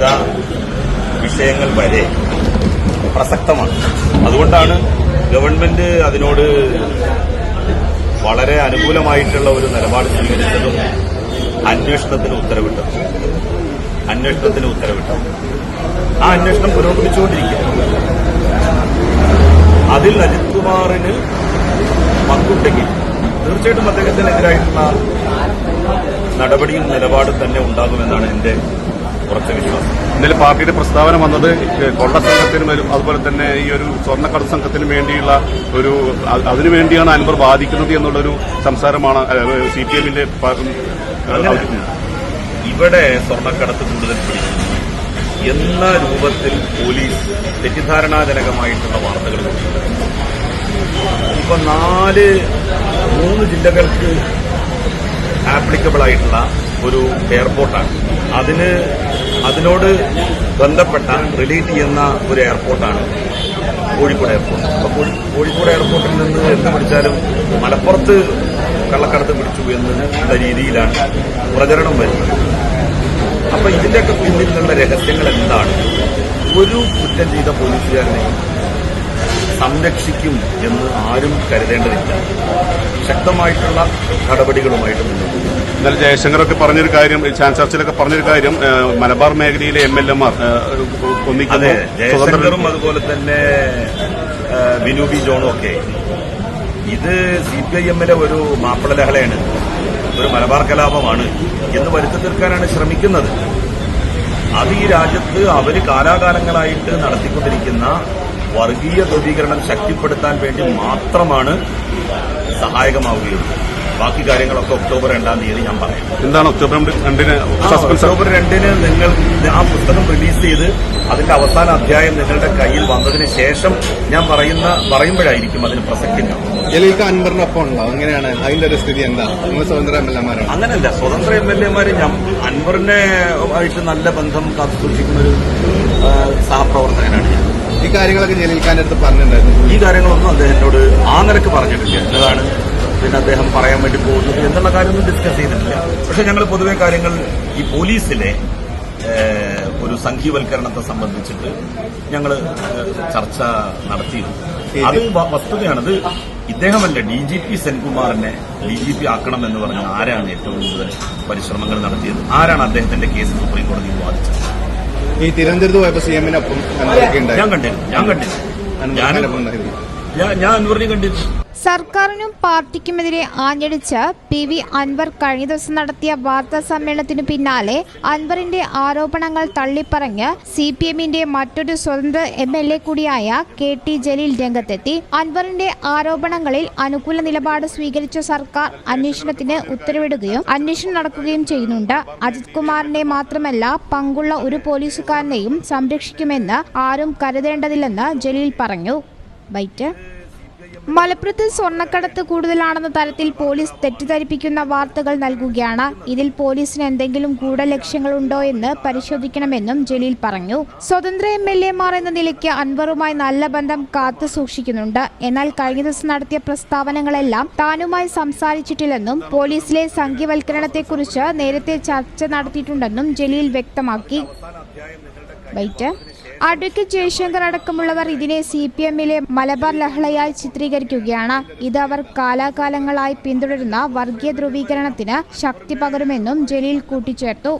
ചെയ്ത വിഷയങ്ങൾ വരെ പ്രസക്തമാണ്. അതുകൊണ്ടാണ് ഗവൺമെന്റ് അതിനോട് വളരെ അനുകൂലമായിട്ടുള്ള ഒരു നിലപാട് സ്വീകരിച്ചതും അന്വേഷണത്തിന് ഉത്തരവിട്ടത്. അന്വേഷണത്തിന് ഉത്തരവിട്ടത്. ആ അന്വേഷണം പുരോഗമിച്ചുകൊണ്ടിരിക്കുകയാണ്. അതിൽ അജിത് കുമാറിന് പങ്കുണ്ടെങ്കിൽ തീർച്ചയായിട്ടും അദ്ദേഹത്തിനെതിരായിട്ടുള്ള നടപടിയും നിലപാടും തന്നെ ഉണ്ടാകുമെന്നാണ് എന്റെ ഉറച്ച വിശ്വാസം. ഇന്നലെ പാർട്ടിയുടെ പ്രസ്താവന വന്നത് കൊള്ള സംഘത്തിനും ഒരു- അതുപോലെ തന്നെ ഈ ഒരു സ്വർണക്കട സംഘത്തിനും വേണ്ടിയുള്ള ഒരു അതിനുവേണ്ടിയാണ് അൻവർ ബാധിക്കുന്നത് എന്നുള്ളൊരു സംസാരമാണ് സി പി എമ്മിന്റെ ഇവിടെ സ്വർണക്കടത്ത് കൂടുതൽ പിടിക്കുന്നു. എന്ന രൂപത്തിൽ പോലീസ് തെറ്റിദ്ധാരണാജനകമായിട്ടുള്ള വാർത്തകൾ ഇപ്പൊ നാല് മൂന്ന് ജില്ലകൾക്ക് ആപ്ലിക്കബിൾ ആയിട്ടുള്ള ഒരു എയർപോർട്ടാണ്. അതിന് അതിനോട് ബന്ധപ്പെട്ട റിലേറ്റ് ചെയ്യുന്ന ഒരു എയർപോർട്ടാണ് കോഴിക്കോട് എയർപോർട്ട്. അപ്പോൾ കോഴി- കോഴിക്കോട് എയർപോർട്ടിൽ നിന്ന് എന്ത് പിടിച്ചാലും മലപ്പുറത്ത് കള്ളക്കടത്ത് പിടിച്ചു എന്നുള്ള രീതിയിലാണ് പ്രചരണം വരുന്നത്. അപ്പൊ ഇതിന്റെയൊക്കെ പിന്നിലുള്ള രഹസ്യങ്ങൾ എന്താണ്? ഒരു കുറ്റം ചെയ്ത പോലീസുകാരനെ സംരക്ഷിക്കും എന്ന് ആരും കരുതേണ്ടതില്ല. ശക്തമായിട്ടുള്ള നടപടികളുമായിട്ട് മുന്നോട്ട് ഇന്നലെ ജയശങ്കറൊക്കെ പറഞ്ഞൊരു കാര്യം ചാൻ ചർച്ചിലൊക്കെ പറഞ്ഞൊരു കാര്യം മലബാർ മേഖലയിലെ എം എൽ എമാർ അതെ ഒന്നിക്കുന്നു ജയശങ്കറും അതുപോലെ തന്നെ വിനൂബി ജോണും ഒക്കെ. ഇത് സി പി ഐ എമ്മിലെ ഒരു മാപ്പിള ലഹളയാണ് ഒരു മലബാർ കലാപമാണ് എന്ന് വരുത്തി തീർക്കാനാണ് ശ്രമിക്കുന്നത്. അത് ഈ രാജ്യത്ത് അവർ കാലാകാലങ്ങളായിട്ട് നടത്തിക്കൊണ്ടിരിക്കുന്ന വർഗീയ ധ്രുവീകരണം ശക്തിപ്പെടുത്താൻ വേണ്ടി മാത്രമാണ് സഹായകമാവുകയുള്ളൂ. ബാക്കി കാര്യങ്ങളൊക്കെ ഒക്ടോബർ രണ്ടാം തീയതി ഞാൻ പറയാം. എന്താണ് ഒക്ടോബർ രണ്ടിന് ഒക്ടോബർ രണ്ടിന് നിങ്ങൾ ആ പുസ്തകം റിലീസ് ചെയ്ത് അതിന്റെ അവസാന അധ്യായം നിങ്ങളുടെ കയ്യിൽ വന്നതിന് ശേഷം ഞാൻ പറയുന്ന പറയുമ്പോഴായിരിക്കും അതിന് പ്രസക്തി അങ്ങനെയല്ല ജലീൽക്ക് അൻവറിനൊപ്പം ഉണ്ടോ? അങ്ങനെയാണ് അതിന്റെ ഒരു സ്ഥിതി എന്താ? നിങ്ങൾ സ്വതന്ത്ര എം എൽ എമാരാണ് അങ്ങനല്ല സ്വതന്ത്ര എം എൽ എമാര് അൻവറിനെ ആയിട്ട് നല്ല ബന്ധം കാത്തു സൂക്ഷിക്കുന്ന ഒരു സഹപ്രവർത്തകനാണ് ഞാൻ. ഈ കാര്യങ്ങളൊക്കെ ജലീൽ ഖാന്റെ അടുത്ത് പറഞ്ഞിട്ടുണ്ടായിരുന്നു. ഈ കാര്യങ്ങളൊന്നും അദ്ദേഹത്തോട് ആ നിരക്ക് പറഞ്ഞിട്ടില്ല. എന്നതാണ് പിന്നെ അദ്ദേഹം പറയാൻ വേണ്ടി പോകുന്നത് എന്നുള്ള കാര്യമൊന്നും ഡിസ്കസ് ചെയ്തിട്ടില്ല. പക്ഷെ ഞങ്ങൾ പൊതുവെ കാര്യങ്ങൾ ഈ പോലീസിലെ ഒരു സംഘീവൽക്കരണത്തെ സംബന്ധിച്ചിട്ട് ഞങ്ങൾ ചർച്ച നടത്തിയിരുന്നു. അത് വസ്തുതയാണത് ഇദ്ദേഹമല്ല ഡി ജി പി സെൻകുമാറിനെ ഡി ജി പി ആക്കണം എന്ന് പറഞ്ഞ ആരാണ് ഏറ്റവും കൂടുതൽ പരിശ്രമങ്ങൾ നടത്തിയത്? ആരാണ് അദ്ദേഹത്തിന്റെ കേസ് സുപ്രീം കോടതിയിൽ വാദിച്ചത്? ഈ തിരുവനന്തപുരത്ത് പോയപ്പോ സി എമ്മിനൊപ്പം ഞാൻ കണ്ടില്ല ഞാൻ ഉണ്ടായിരുന്നു. ഞാൻ- ഞാൻ അൻവറിനെ കണ്ടിരുന്നു. സർക്കാരിനും പാർട്ടിക്കുമെതിരെ ആഞ്ഞടിച്ച് പി വി അൻവർ കഴിഞ്ഞ ദിവസം നടത്തിയ വാർത്താ സമ്മേളനത്തിനു പിന്നാലെ അൻവറിന്റെ ആരോപണങ്ങൾ തള്ളിപ്പറഞ്ഞ് സി പി എമ്മിന്റെ മറ്റൊരു സ്വതന്ത്ര എം എൽ എ കൂടിയായ കെ ടി ജലീൽ രംഗത്തെത്തി. അൻവറിന്റെ ആരോപണങ്ങളിൽ അനുകൂല നിലപാട് സ്വീകരിച്ച സർക്കാർ അന്വേഷണത്തിന് ഉത്തരവിടുകയും അന്വേഷണം നടക്കുകയും ചെയ്യുന്നുണ്ട്. അജിത് കുമാറിനെ മാത്രമല്ല പങ്കുള്ള ഒരു പോലീസുകാരനെയും സംരക്ഷിക്കുമെന്ന് ആരും കരുതേണ്ടതില്ലെന്ന് ജലീൽ പറഞ്ഞു. ബൈറ്റ് മലപ്പുറത്ത് സ്വർണക്കടത്ത് കൂടുതലാണെന്ന തരത്തിൽ പോലീസ് തെറ്റിദ്ധരിപ്പിക്കുന്ന വാർത്തകൾ നൽകുകയാണ്. ഇതിൽ പോലീസിന് എന്തെങ്കിലും ഗൂഢലക്ഷ്യങ്ങളുണ്ടോ എന്ന് പരിശോധിക്കണമെന്നും ജലീൽ പറഞ്ഞു. സ്വതന്ത്ര എം എൽ എമാർ എന്ന നിലയ്ക്ക് അൻവറുമായി നല്ല ബന്ധം കാത്തു സൂക്ഷിക്കുന്നുണ്ട്. എന്നാൽ കഴിഞ്ഞ ദിവസം നടത്തിയ പ്രസ്താവനകളെല്ലാം താനുമായി സംസാരിച്ചിട്ടില്ലെന്നും പോലീസിലെ സംഘ്യവൽക്കരണത്തെക്കുറിച്ച് നേരത്തെ ചർച്ച നടത്തിയിട്ടുണ്ടെന്നും ജലീൽ വ്യക്തമാക്കി. വൈറ്റ് അഡ്വക്കേറ്റ് ജയശങ്കർ അടക്കമുള്ളവർ ഇതിനെ സി പി എമ്മിലെ മലബാർ ലഹളയായി ചിത്രീകരിക്കുകയാണ്. ഇത് അവർ കാലാകാലങ്ങളായി പിന്തുടരുന്ന വർഗീയ ധ്രുവീകരണത്തിന് ശക്തി പകരുമെന്നും ജലീൽ കൂട്ടിച്ചേർത്തു.